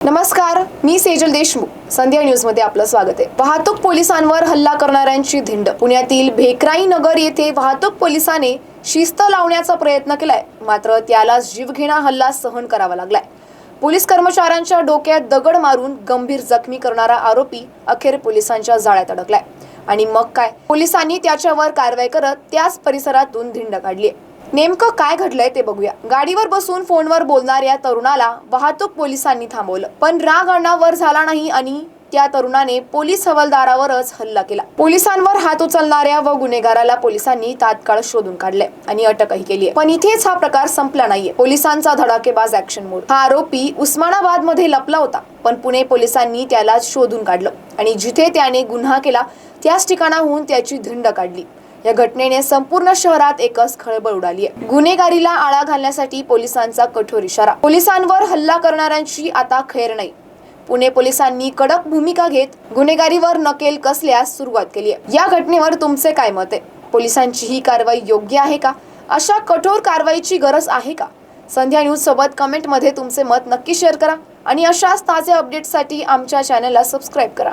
नमस्कार मी सेजल देशमुख. संध्या न्यूजमध्ये आपलं स्वागत आहे. वाहतूक पोलिसांवर हल्ला करणाऱ्यांची धिंड. पुण्यातील भेकराई नगर येथे वाहतूक पोलिसाने शिस्त लावण्याचा प्रयत्न केलाय. मात्र त्याला जीवघेणा हल्ला सहन करावा लागलाय. पोलीस कर्मचाऱ्यांच्या डोक्यात दगड मारून गंभीर जखमी करणारा आरोपी अखेर पोलिसांच्या जाळ्यात अडकलाय. आणि मग काय? पोलिसांनी त्याच्यावर कारवाई करत त्याच परिसरातून धिंड काढली नेमकं काय घडलंय ते बघूया. गाडीवर बसून फोनवर बोलणाऱ्या तरुणाला वाहतूक पोलिसांनी थांबवलं. पण राग अण्णावर झाला नाही आणि त्या तरुणाने पोलीस हवालदारावरच हल्ला केला. पोलिसांवर हात उचलणाऱ्या व गुन्हेगाराला पोलिसांनी तात्काळ शोधून काढले आणि अटकही केली आहे. पण इथेच हा प्रकार संपला नाहीये. पोलिसांचा धडाकेबाज ऍक्शन मोड हा आरोपी उस्मानाबादमध्ये लपला होता पण पुणे पोलिसांनी त्याला शोधून काढलं आणि जिथे त्याने गुन्हा केला त्याच ठिकाणाहून त्याची धिंड काढली. या घटनेने संपूर्ण शहरात एकच खळबळ उडाली आहे. गुन्हेगारीला आळा घालण्यासाठी पोलिसांचा कठोर इशारा. पोलिसांवर हल्ला करणाऱ्यांची आता खैर नाही. पुणे पोलिसांनी कडक भूमिका घेत गुन्हेगारीवर नकेल कसल्यास सुरुवात केली आहे या घटनेवर तुमचे काय मत आहे? पोलिसांची ही कारवाई योग्य आहे का? अशा कठोर कारवाईची गरज आहे का? संध्या न्यूज सोबत कमेंटमध्ये तुमचे मत नक्की शेअर करा आणि अशाच ताज्या अपडेटसाठी आमच्या चॅनलला सबस्क्राईब करा.